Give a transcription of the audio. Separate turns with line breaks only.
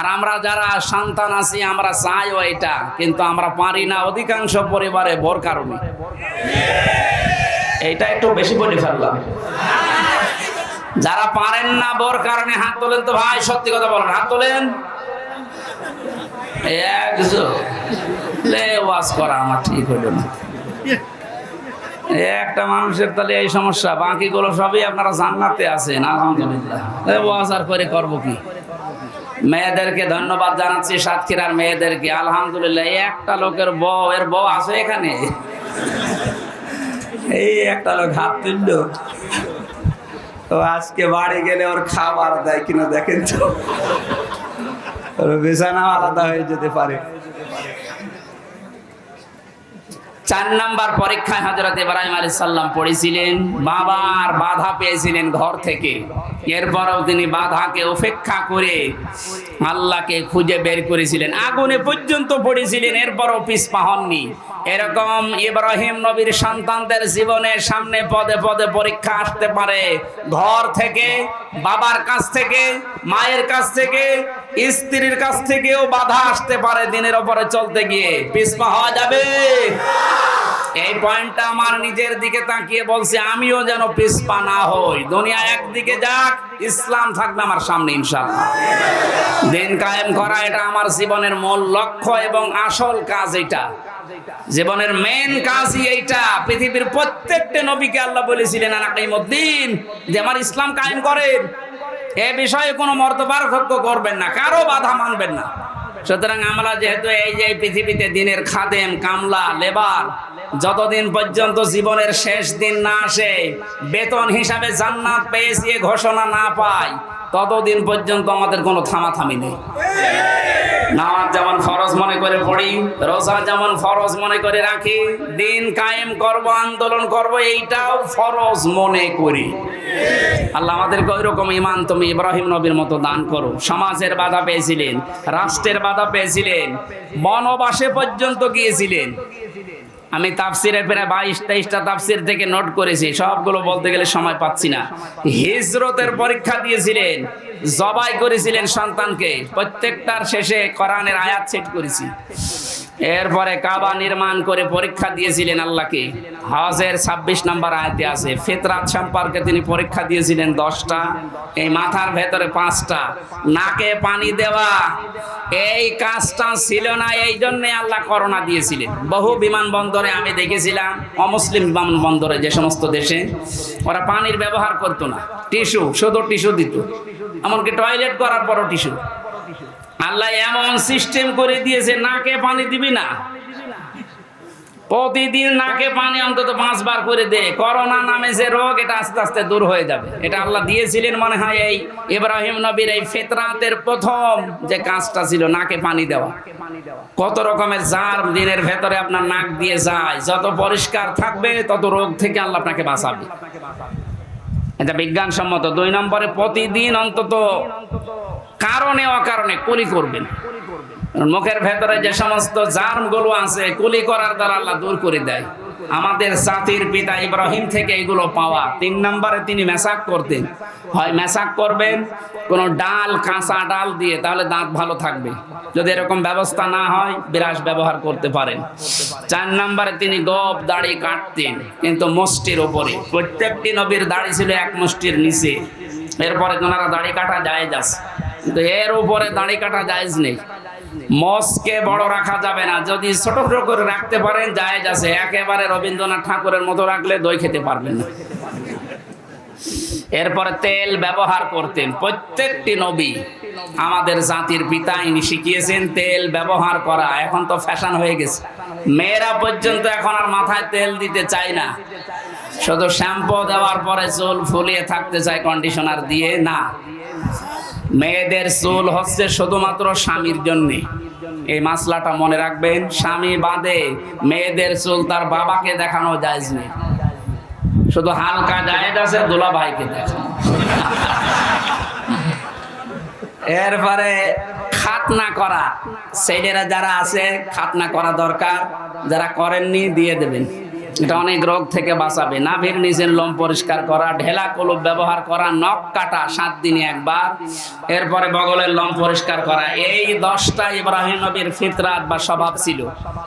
আর আমরা যারা সন্তান আছি, আমরা চাইও এটা, কিন্তু আমরা পারি না। অধিকাংশ পরিবারে বর কারণে। এইটা একটু বেশি বলে ফেললাম। যারা পারেন না বোর কারণে, হাত তোলেন তো ভাই, সত্যি কথা বলেন। হাত তোলেন? একজন ওয়াজ করা আমার ঠিক হইল না। একটা মানুষের তাহলে এই সমস্যা। বাকিগুলো সবই আপনারা জান্নাতে আছেন, আলহামদুলিল্লাহ। আর করে করব কি? মেয়েদেরকে ধন্যবাদ জানাচ্ছি, সাতক্ষীরার মেয়েদেরকে। আলহামদুলিল্লাহ একটা লোকের বউ, এর বউ আছে এখানে? এই একটা লোক হাত তুললো। তো আজকে বাড়ি গেলে ওর খাবার দেয় কিনা দেখেন তো। বিছানা আলাদা হয়ে যেতে পারে। চার নাম্বার পরীক্ষায় হজরত ইব্রাহিম আলী সাল্লাম পড়েছিলেন। বাবার বাধা পেয়েছিলেন ঘর থেকে। এরপরেও তিনি বাধাকে উপেক্ষা করে আল্লাহকে খুঁজে বের করেছিলেন। আগুনে পর্যন্ত পড়েছিলেন, এরপরও পিছপা হননি। এরকম ইব্রাহিম নবীর সন্তানদের জীবনের সামনে পদে পদে পরীক্ষা আসতে পারে। ঘর থেকে, বাবার কাছ থেকে, মায়ের কাছ থেকে, স্ত্রীর কাছ থেকেও বাধা আসতে পারে দিনের ওপরে চলতে গিয়ে। পিছপা হওয়া যাবে? এই পয়েন্টটা আমার নিজের দিকে তাকিয়ে বলছে, আমিও যেন পিছপা না হই। দুনিয়া একদিকে যাক, ইসলাম থাকবে আমার সামনে ইনশাল্লাহ দিন কায়েম করা এটা আমার জীবনের মূল লক্ষ্য এবং আসল কাজ এটা জীবনের মেন কাজই এইটা। পৃথিবীর প্রত্যেকটা নবীকে আল্লাহ বলেছিলেন, আনাকিমুদ্দিন, যে আমার ইসলাম কায়েম করেন। এ বিষয়ে কোনো মর্তপার্থক্য করবেন না, কারও বাধা মানবেন না। সুতরাং আমরা যেহেতু এই যে পৃথিবীতে দিনের খাদেম, কামলা, লেবার, যতদিন পর্যন্ত জীবনের শেষ দিন না আসে, বেতন হিসাবে জান্নাত পেয়েছি ঘোষণা না পাই। ততদিন পর্যন্ত আমাদের কোনো থামাথামি নেই। নামাজ যেমন ফরজ মনে করে পড়ি, রোজা যেমন ফরজ মনে করে রাখি, দিন কায়েম করব, আন্দোলন করব, এইটাও ফরজ মনে করি। আল্লাহ আমাদেরকে ওই রকম ইমান তুমি ইব্রাহিম নবীর মতো দান করো। সমাজের বাধা পেয়েছিলেন, রাষ্ট্রের বাধা পেয়েছিলেন, বনবাসে পর্যন্ত গিয়েছিলেন। আমি তাফসিরের প্রায় বাইশ, তেইশটা তাফসির থেকে নোট করেছি, সবগুলো বলতে গেলে সময় পাচ্ছি না। হিজরতের পরীক্ষা দিয়েছিলেন, জবাই করেছিলেন সন্তানকে, প্রত্যেকটার শেষে কোরআনের আয়াত সেট করেছি। এরপরে কাবা নির্মাণ করে পরীক্ষা দিয়েছিলেন আল্লাহকে। হজের ছাব্বিশ নম্বর আয়তে আছে, ফেতরাত সম্পর্কে তিনি পরীক্ষা দিয়েছিলেন দশটা, এই মাথার ভেতরে পাঁচটা। নাকে পানি দেওয়া, এই কাজটা ছিল না, এই জন্যে আল্লাহ করোনা দিয়েছিলেন। বহু বিমানবন্দরে আমি দেখেছিলাম, অমুসলিম বিমানবন্দরে যে সমস্ত দেশে, ওরা পানির ব্যবহার করতো না। টিস্যু, শুধু টিস্যু দিত, এমনকি টয়লেট করার পরও টিস্যু। আল্লাহ এমন সিস্টেম করে দিয়েছে, নাকে পানি দিবি না। প্রতিদিন নাকে পানি অন্তত পাঁচবার করে দে। করোনা নামে যে রোগ, এটা আস্তে আস্তে দূর হয়ে যাবে। এটা আল্লাহ দিয়েছিলেন মনে হয় এই ইব্রাহিম নবীর এই ফেতরাতের প্রথম যে কাজটা ছিল, নাকে পানি দেওয়া। কত রকমের জার দিনের ভেতরে আপনার নাক দিয়ে যায়। যত পরিষ্কার থাকবে, তত রোগ থেকে আল্লাহ আপনাকে বাঁচাবে। এটা বিজ্ঞানসম্মত। দুই নম্বরে প্রতিদিন অন্তত কারণে, অকারণে কুলি করবেন। মুখের ভেতরে যে সমস্ত জার্মগুলো আছে, কুলি করার দ্বারা আল্লাহ দূর করে দেয়। আমাদের জাতির পিতা ইব্রাহিম থেকে এগুলো পাওয়া। তিন নম্বরে তিনি মেসাক করতেন। হয় মেসাক করবেন, কোনো ডাল, কাঁচা ডাল দিয়ে, তাহলে দাঁত ভালো থাকবে। যদি এরকম ব্যবস্থা না হয়, বিরাস ব্যবহার করতে পারেন। চার নম্বরে তিনি গপ দাড়ি কাটতেন, কিন্তু মুষ্টির ওপরে প্রত্যেকটি নবীর দাড়ি ছিল এক মুষ্টির নিচে। এরপরে ওনারা দাড়ি কাটা যায় যাচ্ছে কিন্তু এর উপরে দাড়ি কাটা জায়েজ নেই। মস্কে বড় রাখা যাবে না। যদি ছোট ছোট করে রাখতে পারেন, জায়েজ আছে। একেবারে রবীন্দ্রনাথ ঠাকুরের মতো রাখলে দই খেতে পারবেন না। এরপরে তেল ব্যবহার করতেন। প্রত্যেকটি নবী আমাদের জাতির পিতা ইনি শিখিয়েছেন তেল ব্যবহার করা। এখন তো ফ্যাশন হয়ে গেছে। মেয়েরা পর্যন্ত এখন আর মাথায় তেল দিতে চায় না। শুধু শ্যাম্পু দেওয়ার পরে চুল ফুলিয়ে থাকতে চায় কন্ডিশনার দিয়ে। না। মেয়েদের চুল হচ্ছে শুধুমাত্র স্বামীর জন্যে। এই মাসলাটা মনে রাখবেন, স্বামী বাদে মেয়েদের চুল তার বাবাকে দেখানো যায় শুধু হালকা জায়েজ আছে দোলা ভাইকে দেখানো। এরপরে খাতনা করা। ছেলেরা যারা আছে, খাতনা করা দরকার। যারা করেননি, দিয়ে দেবেন। এটা অনেক রোগ থেকে বাঁচাবে। নাভির নিজের লোম পরিষ্কার করা, ঢেলা কলুপ ব্যবহার করা, নখ কাটা সাত দিনে একবার, এরপরে বগলের লোম পরিষ্কার করা। এই দশটা ইব্রাহিম নবীর ফিতরাত বা স্বভাব ছিল।